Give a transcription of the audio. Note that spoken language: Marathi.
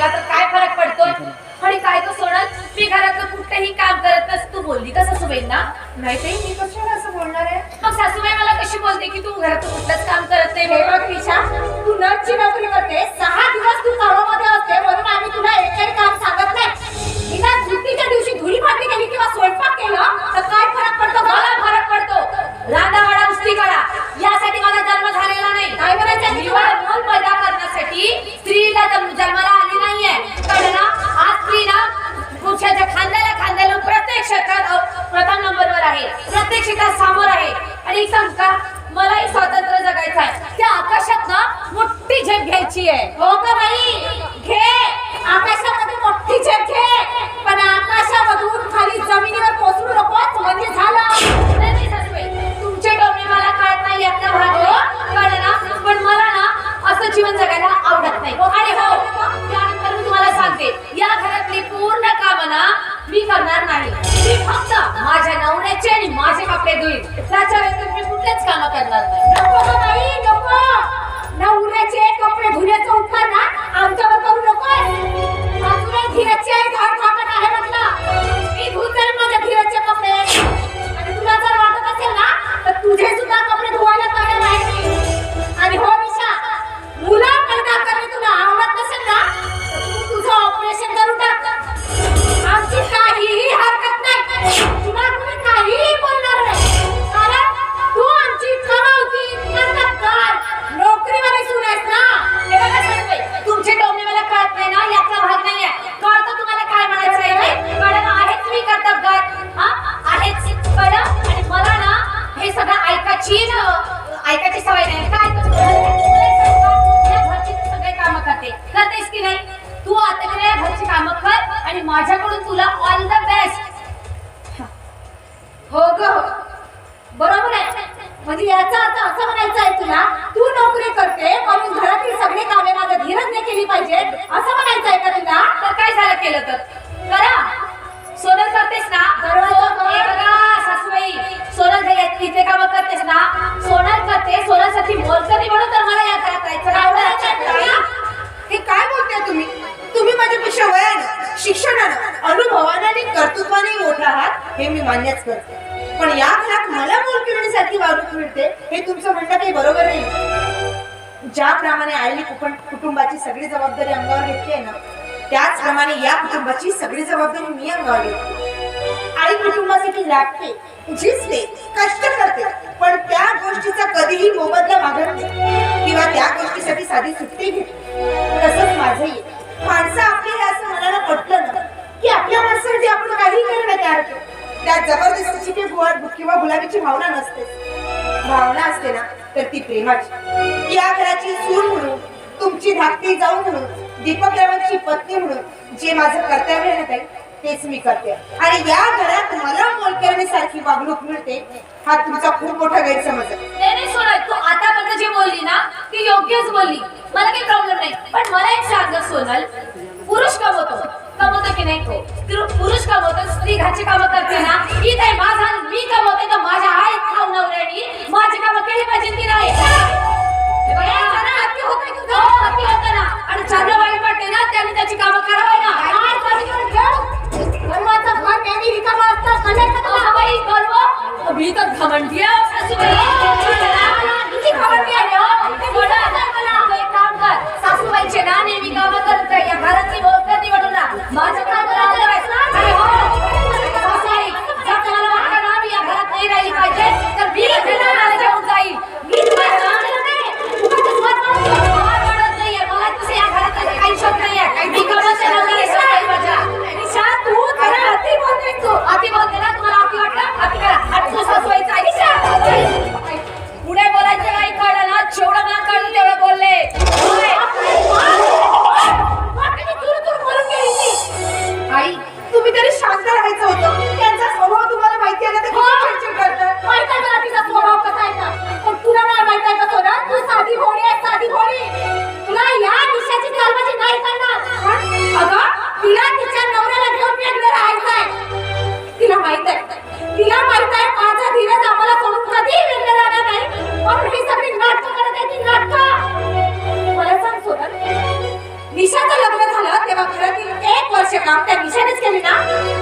केला तर काय फरक पडतोय? आणि काय तो सोनल मी घरातलं कुठलंही काम करत नस तू बोलली का सासूबाईंना? नाही ते मी कशाला असं बोलणार आहे? मग सासूबाई मला कशी बोलते की तू घरातलं कुठलंच काम करत नाही हे बघ तू नर्सची नोकरी करते सहा दिवस तू कामामध्ये असते म्हणून आम्ही तुला एकही काम सांगत नाही. सुट्टीच्या दिवशी केली किंवा स्वयंपाक केला तर काय फरक पडतो? मला फरक पडतो. उस्ती करा यासाठी मला जन्म झालेला नाही. काय म्हणायचं? तुला? मूल पैदा करण्यासाठी स्त्रीला जन्म- जन्माला प्रथम आहे. प्रत्येक क्षेत्रात समोर आहे. आणि सांगता का मलाही स्वातंत्र्य जगायचं आहे त्या आकाशात ना मोठी झेप घ्यायची आहे. हो का बाई? घे. आकाशामध्ये मोठी झेप घे. पण आणि माझ्याकडून तुला ऑल द बेस्ट हो ग हो. बरोबर आहे म्हणजे याचा अर्थ असं म्हणायचं आहे तुला तू नोकरी करते म्हणून घरात मान्यच करते. पण या घरात मला मोलकिरणीसाठी वागणूक मिळते हे तुमचं म्हणणं काही बरोबर नाही. ज्याप्रमाणे आईने कुटुंबाची सगळी जबाबदारी अंगावर घेतली आहे ना त्याचप्रमाणे या कुटुंबाची सगळी जबाबदारी मी अंगावर घेतली. आई कुटुंबासाठी लागते झिजते कष्ट करते पण त्या गोष्टीचा कधीही मोबदला मागत नाही. किंवा त्या गोष्टीसाठी साधी सुट्टी घेते. तसंच माझंही. माणसं आपली त्या जबरदस्तीची की गुवा- किंवा गुलाबीची भावना नसते. भावना असते ना तर ती प्रेमाची. या घराची सून म्हणून तुमची धाकटी जाऊ म्हणून दीपक रावांची पत्नी म्हणून जे माझं कर्तव्य आहे ना तेच मी करते. आणि या घरात मला मोलकरणीसारखी वागणूक मिळते हा तुमचा खूप मोठा गैरसमज आहे. सोनल तू आतापर्यंत जे बोलली ना ती योग्यच बोलली. मला काही प्रॉब्लेम नाही. पण मला एक सांग सोनल. पुरुष कमवतो कमवतो की नाही तो तर पुरुष कमवतो स्त्री घरची कामं करते ना इथे माझा मी कमवते तर माझ्या आई खाऊ नवऱ्यानी माझी कामं केली पाहिजे की नाही हे तुझं. हो, ना. आणि चांगलं वाईट वाटते ना त्याने त्याची कामं करावं ना काय? मी तर घमंडी हो? ते तू. सासूबाईचे ना नेहमी कामं करत. या घरातली एक वर्ष काम त्या विषयानेच केली ना?